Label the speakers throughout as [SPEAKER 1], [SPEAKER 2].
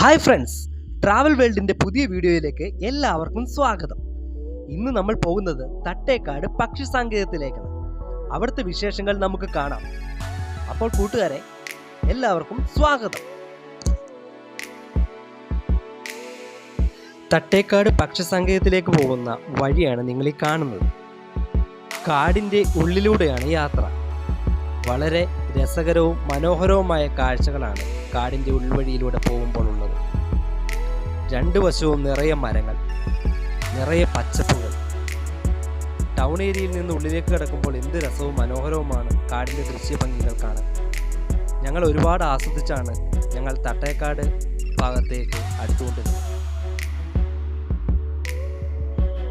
[SPEAKER 1] Hi friends travel വേൾഡിന്റെ പുതിയ വീഡിയോയിലേക്ക് എല്ലാവർക്കും സ്വാഗതം. ഇന്ന് നമ്മൾ പോകുന്നത് തട്ടേക്കാട് പക്ഷി സങ്കേതത്തിലേക്കാണ്. അവിടുത്തെ വിശേഷങ്ങൾ നമുക്ക് കാണാം. അപ്പോൾ കൂട്ടുകാരെ എല്ലാവർക്കും സ്വാഗതം. തട്ടേക്കാട് പക്ഷി സങ്കേതത്തിലേക്ക് പോകുന്ന വഴിയാണ് നിങ്ങൾ ഈ കാണുന്നത്. കാടിന്റെ ഉള്ളിലൂടെയാണ് യാത്ര. വളരെ രസകരവും മനോഹരവുമായ കാഴ്ചകളാണ് കാടിന്റെ ഉൾവഴിയിലൂടെ പോകുമ്പോൾ ഉള്ളത്. രണ്ടു വശവും നിറയെ മരങ്ങൾ നിറയെ പച്ചപ്പുകൾ. ടൗൺ ഏരിയയിൽ നിന്ന് ഉള്ളിലേക്ക് കിടക്കുമ്പോൾ എന്ത് രസവും മനോഹരവുമാണ് കാടിന്റെ ദൃശ്യഭംഗികൾ കാണാൻ. ഞങ്ങൾ ഒരുപാട് ആസ്വദിച്ചാണ് ഞങ്ങൾ തട്ടേക്കാട് ഭാഗത്തേക്ക് അടുത്തുകൊണ്ടിരുന്നത്.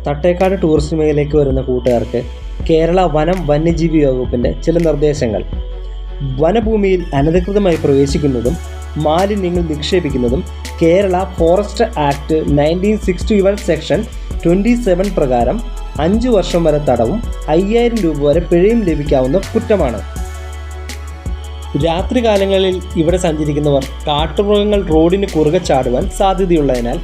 [SPEAKER 1] തട്ടേക്കാട് ടൂറിസ്റ്റ് മേഖലയിലേക്ക് വരുന്ന കൂട്ടുകാർക്ക് കേരള വനം വന്യജീവി വകുപ്പിന്റെ ചില നിർദ്ദേശങ്ങൾ. വനഭൂമിയിൽ അനധികൃതമായി പ്രവേശിക്കുന്നതും മാലിന്യങ്ങൾ നിക്ഷേപിക്കുന്നതും Kerala forest act nineteen sixty one section twenty seven പ്രകാരം അഞ്ച് വർഷം വരെ തടവും അയ്യായിരം രൂപ വരെ പിഴയും ലഭിക്കാവുന്ന കുറ്റമാണ്. രാത്രികാലങ്ങളിൽ ഇവിടെ സഞ്ചരിക്കുന്നവർ കാട്ടുമൃഗങ്ങൾ റോഡിന് കുറുകെ ചാടുവാൻ സാധ്യതയുള്ളതിനാൽ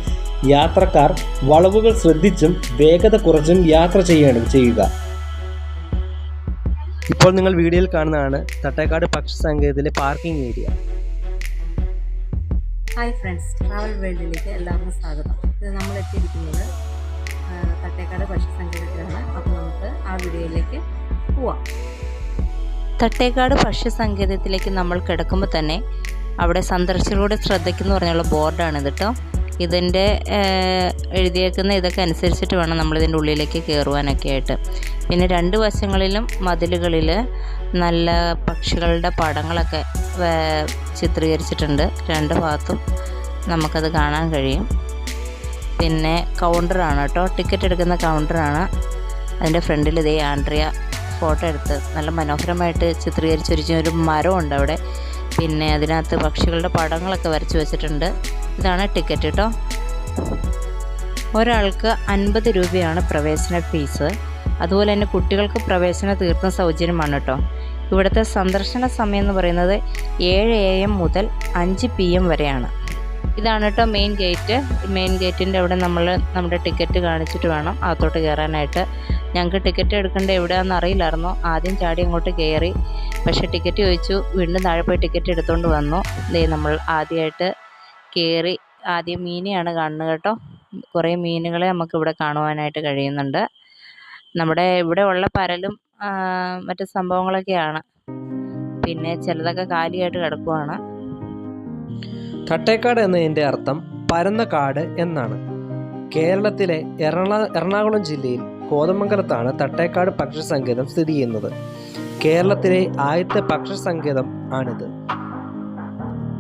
[SPEAKER 1] യാത്രക്കാർ വളവുകൾ ശ്രദ്ധിച്ചും വേഗത കുറച്ചും യാത്ര ചെയ്യണം ചെയ്യുക. ഇപ്പോൾ നിങ്ങൾ വീഡിയോയിൽ കാണുന്നതാണ് തട്ടേക്കാട് പക്ഷി സങ്കേതത്തിലെ parking area.
[SPEAKER 2] Hi friends travel വേൾഡിലേക്ക് എല്ലാവർക്കും സ്വാഗതം. ഇത് നമ്മൾ എത്തിയിരിക്കുന്നത് തട്ടേക്കാട് ഭക്ഷ്യസങ്കേതത്തിലാണ് അപ്പോൾ നമുക്ക് ആ വീഡിയോയിലേക്ക് പോവാം. തട്ടേക്കാട് ഭക്ഷ്യസങ്കേതത്തിലേക്ക് നമ്മൾ കിടക്കുമ്പോൾ തന്നെ അവിടെ സന്ദർശകരുടെ ശ്രദ്ധയ്ക്കെന്ന് പറഞ്ഞുള്ള ബോർഡാണ് ഇത് കേട്ടോ ഇതിന്റെ എഴുതിയേക്കുന്ന ഇതൊക്കെ അനുസരിച്ചിട്ട് വേണം നമ്മളിതിന്റെ ഉള്ളിലേക്ക് കയറുവാനൊക്കെ ആയിട്ട് പിന്നെ രണ്ട് വശങ്ങളിലും മതിലുകളിൽ നല്ല പക്ഷികളുടെ പടങ്ങളൊക്കെ ചിത്രീകരിച്ചിട്ടുണ്ട്. രണ്ട് ഭാഗത്തും നമുക്കത് കാണാൻ കഴിയും. പിന്നെ കൗണ്ടറാണ് കേട്ടോ. ടിക്കറ്റ് എടുക്കുന്ന കൗണ്ടറാണ്. അതിന്റെ ഫ്രണ്ടിൽ ഇതേ ആൻഡ്രിയ ഫോട്ടോ എടുത്ത് നല്ല മനോഹരമായിട്ട് ചിത്രീകരിച്ചൊരു ഒരു മരമുണ്ട് അവിടെ. പിന്നെ അതിനകത്ത് പക്ഷികളുടെ പടങ്ങളൊക്കെ വരച്ച് വെച്ചിട്ടുണ്ട്. ഇതാണ് ടിക്കറ്റ് കേട്ടോ. ഒരാൾക്ക് അൻപത് രൂപയാണ് പ്രവേശന ഫീസ്. അതുപോലെ തന്നെ കുട്ടികൾക്ക് പ്രവേശന തീർത്തും സൗജന്യമാണ് കേട്ടോ. ഇവിടുത്തെ സന്ദർശന സമയം എന്ന് പറയുന്നത് ഏഴ് എ എം മുതൽ അഞ്ച് പി എം വരെയാണ്. ഇതാണ് കേട്ടോ മെയിൻ ഗേറ്റ് മെയിൻ ഗേറ്റിന്റെ അവിടെ നമ്മൾ നമ്മുടെ ടിക്കറ്റ് കാണിച്ചിട്ട് വേണം അകത്തോട്ട് കയറാനായിട്ട്. ഞങ്ങൾക്ക് ടിക്കറ്റ് എടുക്കേണ്ട എവിടെയാണെന്ന് അറിയില്ലായിരുന്നു. ആദ്യം ചാടി അങ്ങോട്ട് കയറി. പക്ഷേ ടിക്കറ്റ് ചോദിച്ചു. വീണ്ടും താഴെ പോയി ടിക്കറ്റ് എടുത്തുകൊണ്ട് വന്നു. ദേ നമ്മൾ ആദ്യമായിട്ട് കയറി ആദ്യം മീനെയാണ് കാണുന്നത് കേട്ടോ. കുറേ മീനുകളെ നമുക്കിവിടെ കാണുവാനായിട്ട് കഴിയുന്നുണ്ട്. നമ്മുടെ ഇവിടെ ഉള്ള പരലും മറ്റു സംഭവങ്ങളൊക്കെയാണ്. പിന്നെ ചിലതൊക്കെ കാലിയായിട്ട് കിടക്കുവാണ്.
[SPEAKER 1] തട്ടേക്കാട് എന്നതിന്റെ അർത്ഥം പരന്ന കാട് എന്നാണ്. കേരളത്തിലെ എറണാ എറണാകുളം ജില്ലയിൽ കോതമംഗലത്താണ് തട്ടേക്കാട് പക്ഷി സങ്കേതം സ്ഥിതി ചെയ്യുന്നത്. കേരളത്തിലെ ആദ്യത്തെ പക്ഷി സങ്കേതം ആണിത്.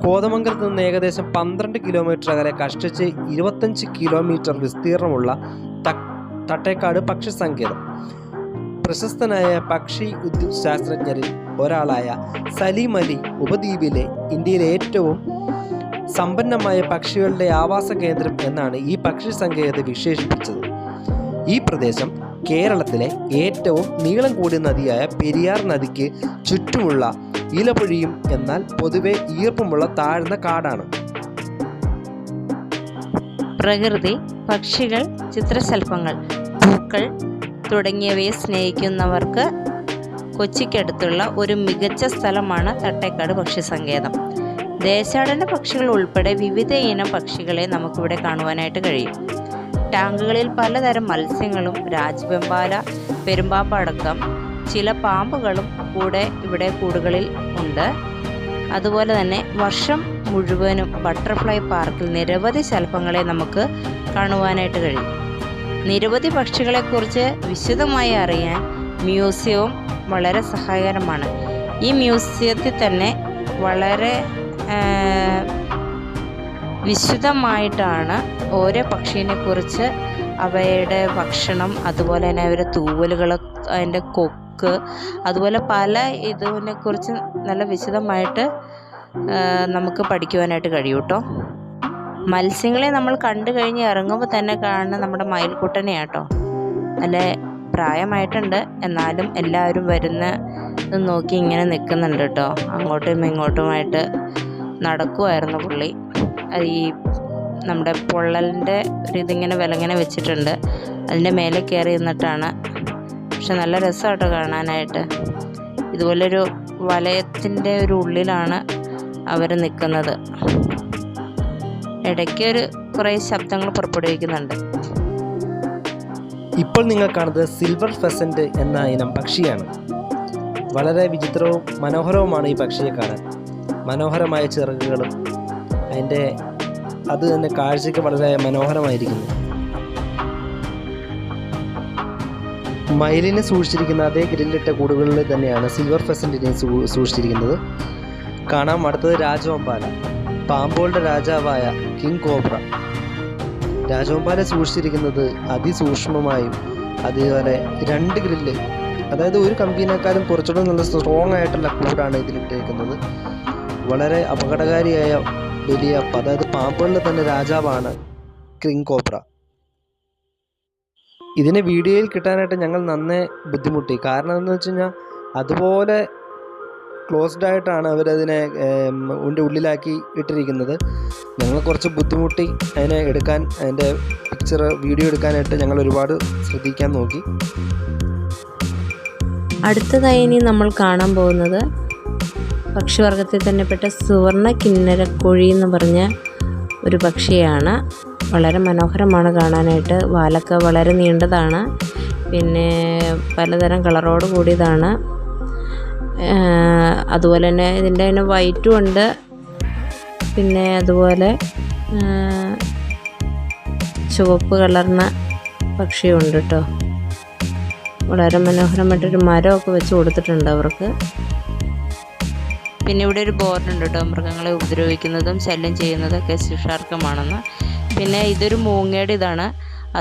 [SPEAKER 1] കോതമംഗലത്ത് നിന്ന് ഏകദേശം പന്ത്രണ്ട് കിലോമീറ്റർ അകലെ കഷ്ടിച്ച് ഇരുപത്തഞ്ച് കിലോമീറ്റർ വിസ്തീർണമുള്ള തട്ടേക്കാട് പക്ഷി സങ്കേതം പ്രശസ്തനായ പക്ഷി ശാസ്ത്രജ്ഞരിൽ ഒരാളായ സലീം അലി ഉപദ്വീപിലെ ഇന്ത്യയിലെ ഏറ്റവും സമ്പന്നമായ പക്ഷികളുടെ ആവാസ കേന്ദ്രം എന്നാണ് ഈ പക്ഷി സങ്കേതത്തെ വിശേഷിപ്പിച്ചത്. ഈ പ്രദേശം കേരളത്തിലെ ഏറ്റവും നീളം കൂടിയ നദിയായ പെരിയാർ നദിക്ക് ചുറ്റുമുള്ള ഇലപൊഴിയും എന്നാൽ പൊതുവെ ഈർപ്പമുള്ള താഴ്ന്ന കാടാണ്.
[SPEAKER 2] പ്രകൃതി പക്ഷികൾ ചിത്രശലഭങ്ങൾ പൂക്കൾ തുടങ്ങിയവയെ സ്നേഹിക്കുന്നവർക്ക് കൊച്ചിക്കടുത്തുള്ള ഒരു മികച്ച സ്ഥലമാണ് തട്ടേക്കാട് പക്ഷി സങ്കേതം ദേശാടന പക്ഷികൾ ഉൾപ്പെടെ വിവിധ ഇനം പക്ഷികളെ നമുക്കിവിടെ കാണുവാനായിട്ട് കഴിയും. ടാങ്കുകളിൽ പലതരം മത്സ്യങ്ങളും രാജവെമ്പാല പെരുമ്പാമ്പടക്കം ചില പാമ്പുകളും കൂടെ ഇവിടെ കൂടുകളിൽ ഉണ്ട്. അതുപോലെ തന്നെ വർഷം മുഴുവനും ബട്ടർഫ്ലൈ പാർക്കിൽ നിരവധി ശലഭങ്ങളെ നമുക്ക് കാണുവാനായിട്ട് കഴിയും. നിരവധി പക്ഷികളെക്കുറിച്ച് വിശദമായി അറിയാൻ മ്യൂസിയവും വളരെ സഹായകരമാണ്. ഈ മ്യൂസിയത്തിൽ തന്നെ വളരെ വിശദമായിട്ടാണ് ഓരോ പക്ഷീനെ കുറിച്ച് അവയുടെ ഭക്ഷണം അതുപോലെ തന്നെ അവരുടെ തൂവലുകൾ അതിന്റെ കൊക്ക് അതുപോലെ പല ഇതിനെക്കുറിച്ച് നല്ല വിശദമായിട്ട് നമുക്ക് പഠിക്കുവാനായിട്ട് കഴിയൂട്ടോ കേട്ടോ. മത്സ്യങ്ങളെ നമ്മൾ കണ്ടു കഴിഞ്ഞ് ഇറങ്ങുമ്പോൾ തന്നെ കാണുന്ന നമ്മുടെ മയിൽക്കുട്ടനെയാണ് കേട്ടോ നല്ല പ്രായമായിട്ടുണ്ട്. എന്നാലും എല്ലാവരും വരുന്ന നോക്കി ഇങ്ങനെ നിൽക്കുന്നുണ്ട് കേട്ടോ. അങ്ങോട്ടും ഇങ്ങോട്ടുമായിട്ട് നടക്കുമായിരുന്നു പുള്ളി. ഈ നമ്മുടെ പൊള്ളലിന്റെ ഒരു ഇതിങ്ങനെ വിലങ്ങനെ വെച്ചിട്ടുണ്ട്. അതിന്റെ മേലെ കയറി നിന്നിട്ടാണ്. പക്ഷെ നല്ല രസമാട്ടോ കാണാനായിട്ട്. ഇതുപോലൊരു വലയത്തിന്റെ ഒരു ഉള്ളിലാണ് അവർ നിൽക്കുന്നത് ഇടയ്ക്ക് ഒരു കുറേ ശബ്ദങ്ങൾ പുറപ്പെടുവിക്കുന്നുണ്ട്.
[SPEAKER 1] ഇപ്പോൾ നിങ്ങൾ കാണുന്നത് സിൽവർ ഫെസന്റ് എന്ന ഇനം പക്ഷിയാണ്. വളരെ വിചിത്രവും മനോഹരവുമാണ് ഈ പക്ഷിയെ കാണാൻ. മനോഹരമായ ചിറകുകളും അതിന്റെ അത് തന്നെ കാഴ്ചയ്ക്ക് വളരെ മനോഹരമായിരിക്കുന്നു. മയിലിനെ സൂക്ഷിച്ചിരിക്കുന്ന അതേ ഗ്രില്ലിട്ട കൂടുകളിൽ തന്നെയാണ് സിൽവർ ഫെസന്റിനെ സൂക്ഷിച്ചിരിക്കുന്നത്. കാണാം അടുത്തത് രാജവമ്പാല. പാമ്പോളുടെ രാജാവായ കിങ് കോബ്ര. രാജകുമാരെ സൂക്ഷിച്ചിരിക്കുന്നത് അതിസൂക്ഷ്മമായും അതേപോലെ രണ്ട് ഗ്രില്ല് അതായത് ഒരു കമ്പീനേക്കാളും കുറച്ചുകൂടെ നല്ല സ്ട്രോങ് ആയിട്ടുള്ള കൂടാണ് ഇതിലിട്ടിരിക്കുന്നത് വളരെ അപകടകാരിയായ വലിയ അതായത് പാമ്പുകളുടെ തന്നെ രാജാവാണ് കിങ് കോബ്ര. ഇതിനെ വീഡിയോയിൽ കിട്ടാനായിട്ട് ഞങ്ങൾ നന്നേ ബുദ്ധിമുട്ടി. കാരണം എന്താണെന്ന് വെച്ച് കഴിഞ്ഞാൽ അതുപോലെ ക്ലോസ്ഡ് ആയിട്ടാണ് അവരതിനെ ഉന്റെ ഉള്ളിലാക്കി ഇട്ടിരിക്കുന്നത്. ഞങ്ങൾ കുറച്ച് ബുദ്ധിമുട്ടി അതിനെ എടുക്കാൻ അതിന്റെ പിക്ചർ വീഡിയോ എടുക്കാനായിട്ട് ഞങ്ങൾ ഒരുപാട് ശ്രദ്ധിക്കാൻ നോക്കി.
[SPEAKER 2] അടുത്തതായി ഇനി നമ്മൾ കാണാൻ പോകുന്നത് പക്ഷിവർഗത്തിൽ തന്നെപ്പെട്ട സുവർണ കിന്നരക്കോഴി എന്ന് പറഞ്ഞ ഒരു പക്ഷിയാണ്. വളരെ മനോഹരമാണ് കാണാനായിട്ട്. വാലൊക്കെ വളരെ നീണ്ടതാണ്. പിന്നെ പലതരം കളറോട് കൂടിയതാണ്. അതുപോലെ തന്നെ ഇതിന്റെ തന്നെ വൈറ്റും ഉണ്ട്. പിന്നെ അതുപോലെ ചുവപ്പ് കളർന്ന പക്ഷിയുണ്ട് കേട്ടോ വളരെ മനോഹരമായിട്ടൊരു മരമൊക്കെ വെച്ച് കൊടുത്തിട്ടുണ്ട് അവർക്ക്. പിന്നെ ഇവിടെ ഒരു ബോർഡ് ഉണ്ട് കേട്ടോ മൃഗങ്ങളെ ഉപദ്രവിക്കുന്നതും ശല്യം ചെയ്യുന്നതൊക്കെ ശിക്ഷാർഹമാണെന്ന്. പിന്നെ ഇതൊരു മൂങ്ങയുടെ ഇതാണ്.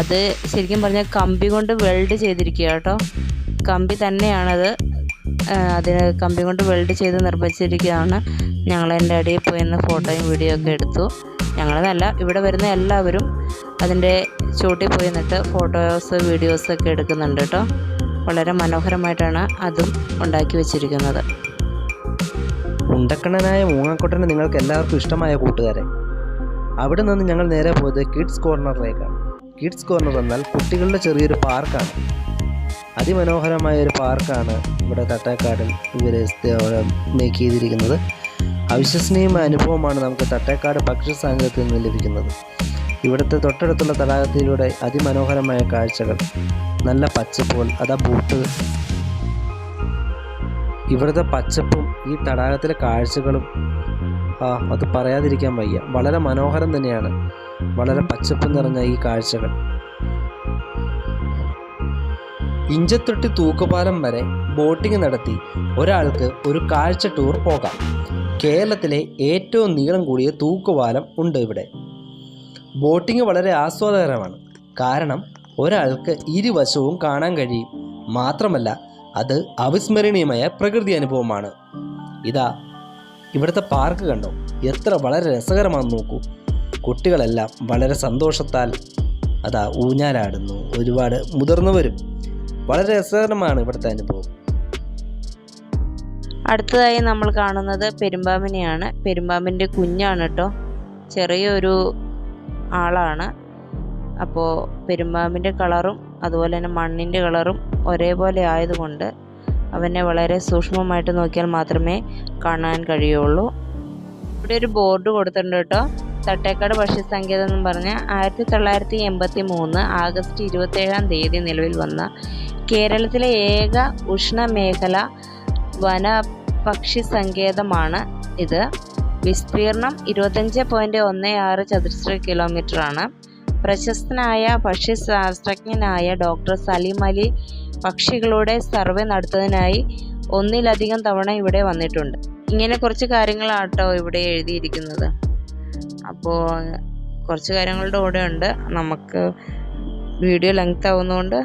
[SPEAKER 2] അത് ശരിക്കും പറഞ്ഞാൽ കമ്പി കൊണ്ട് വെൽഡ് ചെയ്തിരിക്കുക കേട്ടോ കമ്പി തന്നെയാണത്. അതിന് കമ്പി കൊണ്ട് വെൽഡ് ചെയ്ത് നിർമ്മിച്ചിരിക്കുകയാണ്. ഞങ്ങൾ എന്റെ അടിയിൽ പോയി നിന്ന് ഫോട്ടോയും വീഡിയോ ഒക്കെ എടുത്തു. ഞങ്ങളതല്ല ഇവിടെ വരുന്ന എല്ലാവരും അതിന്റെ ചൂട്ടിൽ പോയി നിന്നിട്ട് ഫോട്ടോസ് വീഡിയോസ് ഒക്കെ എടുക്കുന്നുണ്ട് കേട്ടോ. വളരെ മനോഹരമായിട്ടാണ് അതും ഉണ്ടാക്കി വെച്ചിരിക്കുന്നത്.
[SPEAKER 1] ഉണ്ടക്കണ്ണനായ മൂങ്ങാക്കൊട്ടനെ നിങ്ങൾക്ക് എല്ലാവർക്കും ഇഷ്ടമായ കൂട്ടുകാരെ അവിടെ നിന്ന് ഞങ്ങൾ നേരെ പോയത് കിഡ്സ് കോർണറിലേക്കാണ് കിഡ്സ് കോർണർ എന്നാൽ കുട്ടികളുടെ ചെറിയൊരു പാർക്കാണ് അതിമനോഹരമായ ഒരു പാർക്കാണ് ഇവിടെ തട്ടേക്കാടിൽ ഇവർ മേക്ക് ചെയ്തിരിക്കുന്നത്. അവിശ്വസനീയമായ അനുഭവമാണ് നമുക്ക് തട്ടേക്കാട് പക്ഷി സാങ്കേതിൽ നിന്ന് ലഭിക്കുന്നത്. ഇവിടുത്തെ തൊട്ടടുത്തുള്ള തടാകത്തിലൂടെ അതിമനോഹരമായ കാഴ്ചകൾ. നല്ല പച്ചപ്പുകൾ അതാ ബൂട്ട്. ഇവിടുത്തെ പച്ചപ്പും ഈ തടാകത്തിലെ കാഴ്ചകളും ആ അത് പറയാതിരിക്കാൻ വയ്യ. വളരെ മനോഹരം തന്നെയാണ്. വളരെ പച്ചപ്പ് നിറഞ്ഞ ഈ കാഴ്ചകൾ. ഇഞ്ചത്തൊട്ടി തൂക്കുപാലം വരെ ബോട്ടിംഗ് നടത്തി. ഒരാൾക്ക് ഒരു കാഴ്ച ടൂർ പോകാം. കേരളത്തിലെ ഏറ്റവും നീളം കൂടിയ തൂക്കുപാലം ഉണ്ട് ഇവിടെ. ബോട്ടിംഗ് വളരെ ആസ്വാദകരമാണ്. കാരണം ഒരാൾക്ക് ഇരുവശവും കാണാൻ കഴിയും. മാത്രമല്ല അത് അവിസ്മരണീയമായ പ്രകൃതി അനുഭവമാണ്. ഇതാ ഇവിടുത്തെ പാർക്ക് കണ്ടോ? എത്ര വളരെ രസകരമാണെന്ന് നോക്കൂ. കുട്ടികളെല്ലാം വളരെ സന്തോഷത്താൽ അതാ ഊഞ്ഞാലാടുന്നു. ഒരുപാട് മുതിർന്നവരും വളരെ രസകരമാണ് ഇവിടുത്തെ അനുഭവം.
[SPEAKER 2] അടുത്തതായി നമ്മൾ കാണുന്നത് പെരുമ്പാമ്പിനെയാണ്. പെരുമ്പാമ്പിന്റെ കുഞ്ഞാണ് കേട്ടോ ചെറിയൊരു ആളാണ്. അപ്പോൾ പെരുമ്പാമ്പിന്റെ കളറും അതുപോലെ തന്നെ മണ്ണിന്റെ കളറും ഒരേപോലെ ആയതുകൊണ്ട് അവനെ വളരെ സൂക്ഷ്മമായിട്ട് നോക്കിയാൽ മാത്രമേ കാണാൻ കഴിയുള്ളൂ. ഇവിടെ ഒരു ബോർഡ് കൊടുത്തിട്ടുണ്ട് കേട്ടോ തട്ടേക്കാട് പക്ഷി സങ്കേതം എന്ന് പറഞ്ഞ് ആയിരത്തി തൊള്ളായിരത്തി എൺപത്തി മൂന്ന് ആഗസ്റ്റ് ഇരുപത്തേഴാം തീയതി നിലവിൽ വന്ന കേരളത്തിലെ ഏക ഉഷ്ണമേഖല വന പക്ഷി സങ്കേതമാണ് ഇത്. വിസ്തീർണം ഇരുപത്തഞ്ച് പോയിന്റ് ഒന്ന് ആറ് ചതുരശ്ര കിലോമീറ്ററാണ്. പ്രശസ്തനായ പക്ഷി ശാസ്ത്രജ്ഞനായ ഡോക്ടർ സലീം അലി പക്ഷികളുടെ സർവേ നടത്തുന്നതിനായി ഒന്നിലധികം തവണ ഇവിടെ വന്നിട്ടുണ്ട്. ഇങ്ങനെ കുറച്ച് കാര്യങ്ങളാട്ടോ ഇവിടെ എഴുതിയിരിക്കുന്നത്. അപ്പോൾ കുറച്ച് കാര്യങ്ങളുടെ കൂടെ ഉണ്ട് നമുക്ക് വീഡിയോ ലെങ്ത് ആവുന്നതുകൊണ്ട്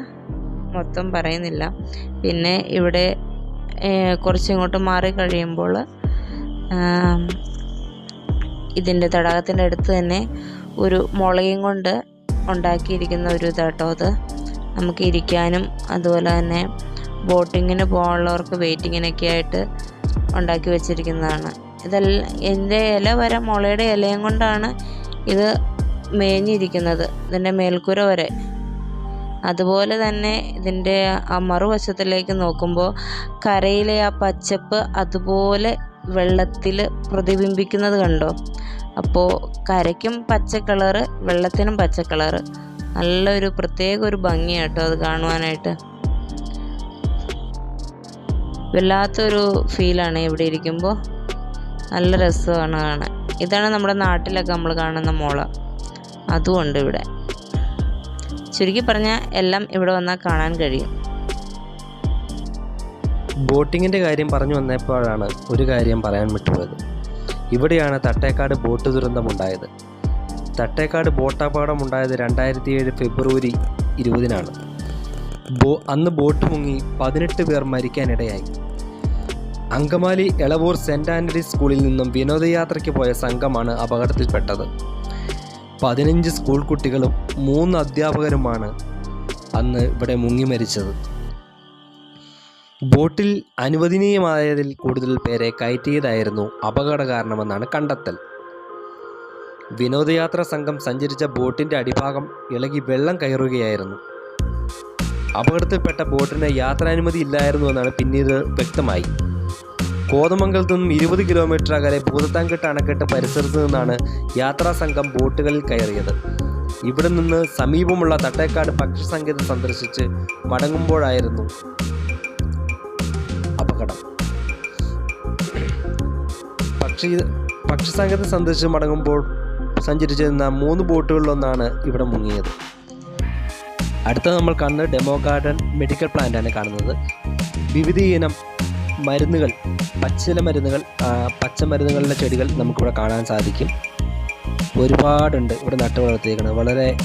[SPEAKER 2] മൊത്തം പറയുന്നില്ല. പിന്നെ ഇവിടെ കുറച്ചിങ്ങോട്ട് മാറി കഴിയുമ്പോൾ ഇതിന്റെ തടാകത്തിന്റെ അടുത്ത് തന്നെ ഒരു മുളയും കൊണ്ട് ഉണ്ടാക്കിയിരിക്കുന്ന ഒരു ഇതാട്ടോ അത്. നമുക്ക് ഇരിക്കാനും അതുപോലെ തന്നെ ബോട്ടിങ്ങിന് പോകാനുള്ളവർക്ക് വെയിറ്റിങ്ങിനൊക്കെ ആയിട്ട് ഉണ്ടാക്കി വെച്ചിരിക്കുന്നതാണ്. ഇതെല്ലാം എന്റെ ഇല വരെ മുളയുടെ ഇലയും കൊണ്ടാണ് ഇത് മേഞ്ഞിരിക്കുന്നത് ഇതിന്റെ മേൽക്കൂര വരെ. അതുപോലെ തന്നെ ഇതിന്റെ ആ മറുവശത്തിലേക്ക് നോക്കുമ്പോൾ കരയിലെ ആ പച്ചപ്പ് അതുപോലെ വെള്ളത്തിൽ പ്രതിബിംബിക്കുന്നത് കണ്ടോ? അപ്പോൾ കരയ്ക്കും പച്ച കളറ് വെള്ളത്തിനും പച്ച കളറ്. നല്ലൊരു പ്രത്യേക ഒരു ഭംഗിയാട്ടോ അത് കാണുവാനായിട്ട്. വല്ലാത്തൊരു ഫീലാണ് ഇവിടെ ഇരിക്കുമ്പോൾ. നല്ല രസമാണ് കാണാൻ. ഇതാണ് നമ്മുടെ നാട്ടിലൊക്കെ നമ്മൾ കാണുന്ന മുള. അതുമുണ്ട് ഇവിടെ. ചുരുക്കി പറഞ്ഞാൽ എല്ലാം ഇവിടെ വന്നാൽ കാണാൻ കഴിയും.
[SPEAKER 1] ബോട്ടിങ്ങിന്റെ കാര്യം പറഞ്ഞു വന്നപ്പോഴാണ് ഒരു കാര്യം പറയാൻ വിട്ടുപോയത് ഇവിടെയാണ് തട്ടേക്കാട് ബോട്ട് ദുരന്തമുണ്ടായത് തട്ടേക്കാട് ബോട്ടപകടം ഉണ്ടായത് രണ്ടായിരത്തി ഏഴ് ഫെബ്രുവരി ഇരുപതിനാണ്. ബോ അന്ന് ബോട്ട് മുങ്ങി പതിനെട്ട് പേർ മരിക്കാനിടയായി. അങ്കമാലി എളവൂർ സെന്റ് ആന്റണീസ് സ്കൂളിൽ നിന്നും വിനോദയാത്രയ്ക്ക് പോയ സംഘമാണ് അപകടത്തിൽപ്പെട്ടത്. പതിനഞ്ച് സ്കൂൾ കുട്ടികളും മൂന്ന് അധ്യാപകരുമാണ് അന്ന് ഇവിടെ മുങ്ങി മരിച്ചത്. ബോട്ടിൽ അനുവദനീയമായതിൽ കൂടുതൽ പേരെ കയറ്റിയതായിരുന്നു അപകട കാരണമെന്നാണ് കണ്ടെത്തൽ. വിനോദയാത്ര സംഘം സഞ്ചരിച്ച ബോട്ടിന്റെ അടിഭാഗം ഇളകി വെള്ളം കയറുകയായിരുന്നു. അപകടത്തിൽപ്പെട്ട ബോട്ടിന് യാത്രാനുമതി ഇല്ലായിരുന്നു എന്നാണ് പിന്നീട് വ്യക്തമായി. കോതമംഗലത്തു നിന്നും ഇരുപത് കിലോമീറ്റർ അകലെ ഭൂതത്താൻകെട്ട് അണക്കെട്ട് പരിസരത്ത് നിന്നാണ് യാത്രാ സംഘം ബോട്ടുകളിൽ കയറിയത്. ഇവിടെ നിന്ന് സമീപമുള്ള തട്ടേക്കാട് പക്ഷി സങ്കേതം സന്ദർശിച്ച് മടങ്ങുമ്പോഴായിരുന്നു അപകടം. പക്ഷി പക്ഷി സങ്കേതം സന്ദർശിച്ച് മടങ്ങുമ്പോൾ സഞ്ചരിച്ചിരുന്ന മൂന്ന് ബോട്ടുകളിലൊന്നാണ് ഇവിടെ മുങ്ങിയത്. അടുത്ത നമ്മൾ കാണുന്നത് ഡെമോ ഗാർഡൻ മെഡിക്കൽ പ്ലാന്റാണ് കാണുന്നത്. വിവിധ ഇനം മരുന്നുകൾ പച്ചില മരുന്നുകൾ പച്ചമരുന്നുകളുടെ ചെടികൾ നമുക്കിവിടെ കാണാൻ സാധിക്കും. ഒരുപാടുണ്ട് ഇവിടെ നട്ടു വളർത്തിയേക്കുന്നത് വളരെ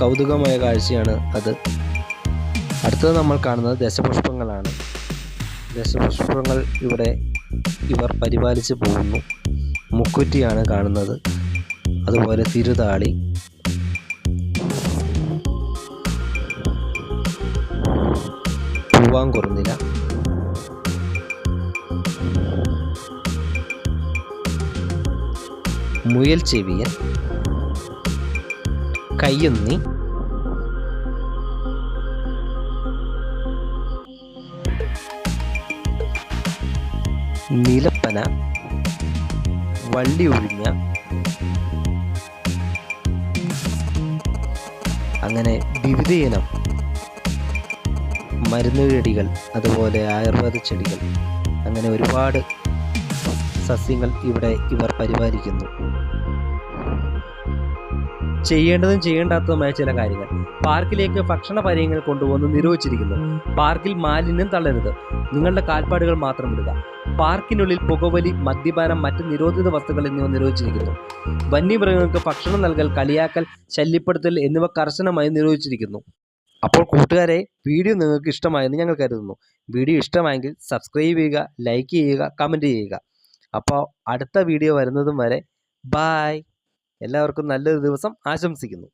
[SPEAKER 1] കൗതുകമായ കാഴ്ചയാണ് അത്. അടുത്തത് നമ്മൾ കാണുന്നത് ദശപുഷ്പങ്ങളാണ് ദശപുഷ്പങ്ങൾ ഇവിടെ ഇവർ പരിപാലിച്ച് പോകുന്നു. മുക്കുറ്റിയാണ് കാണുന്നത്. അതുപോലെ തിരുതാളി പൂവാങ്കുറുന്നില മുയൽ ചെവിയൻ കയ്യൊന്നി നിലപ്പന വള്ളി ഒഴിഞ്ഞ അങ്ങനെ വിവിധ ഇനം മരുന്ന് ചെടികൾ അതുപോലെ ആയുർവേദ ചെടികൾ അങ്ങനെ ഒരുപാട് സസ്യങ്ങൾ ഇവിടെ ഇവർ പരിപാലിക്കുന്നു. ചെയ്യേണ്ടതും ചെയ്യേണ്ടാത്തതുമായ ചില കാര്യങ്ങൾ. പാർക്കിലേക്ക് ഭക്ഷണ പരിയങ്ങൾ കൊണ്ടുപോകുന്നു നിരോധിച്ചിരിക്കുന്നു. പാർക്കിൽ മാലിന്യം തള്ളരുത്. നിങ്ങളുടെ കാൽപ്പാടുകൾ മാത്രം ഇടുക. പാർക്കിനുള്ളിൽ പുകവലി മദ്യപാനം മറ്റ് നിരോധിത വസ്തുക്കൾ എന്നിവ നിരോധിച്ചിരിക്കുന്നു. വന്യമൃഗങ്ങൾക്ക് ഭക്ഷണം നൽകൽ കളിയാക്കൽ ശല്യപ്പെടുത്തൽ എന്നിവ കർശനമായി നിരോധിച്ചിരിക്കുന്നു. അപ്പോൾ കൂട്ടുകാരെ വീഡിയോ നിങ്ങൾക്ക് ഇഷ്ടമായെന്ന് ഞങ്ങൾ കരുതുന്നു. വീഡിയോ ഇഷ്ടമായെങ്കിൽ സബ്സ്ക്രൈബ് ചെയ്യുക ലൈക്ക് ചെയ്യുക കമന്റ് ചെയ്യുക. അപ്പോൾ അടുത്ത വീഡിയോ വരുന്നതും വരെ ബായ് എല്ലാവർക്കും നല്ലൊരു ദിവസം ആശംസിക്കുന്നു.